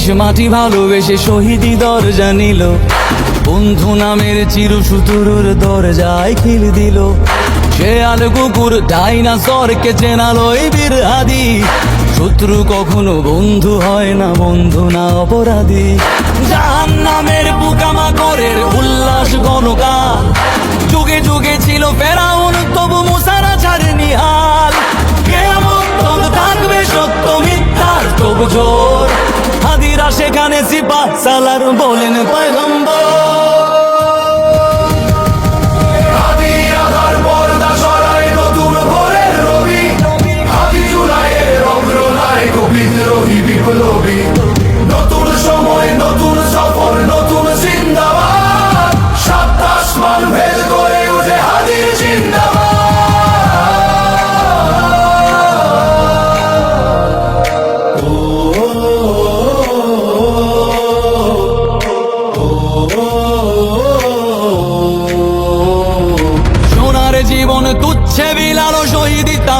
দেশ মাটি ভালোবেসে শহীদি দরজা নিল। বন্ধু নামের চির সুতুরুর দরজায় খিল দিল। আল কুকুর ডাইনাসরকে চেনালো এই বীর আদি। শত্রু কখনো বন্ধু হয় না, বন্ধু না অপরাধী। জাহান নামের পোকামাকড়ের উল্লাস গণকাল যুগে যুগে ছিল ফেরাউন সেখানে সিপা সালার বলেন পয়গম্বর।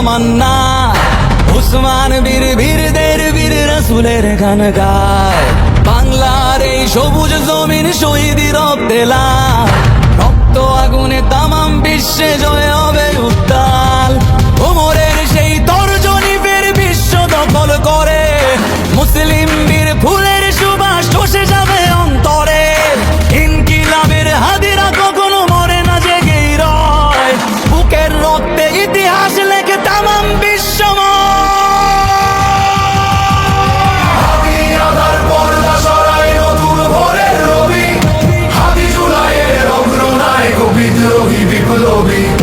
তামান্না। উসমান বীর বীরদের বীর রসুলের গান গায় বাংলার এই সবুজ জমিন রব দেলা। রক্ত আগুনে তামাম বিশ্বে জয় রবি হাদি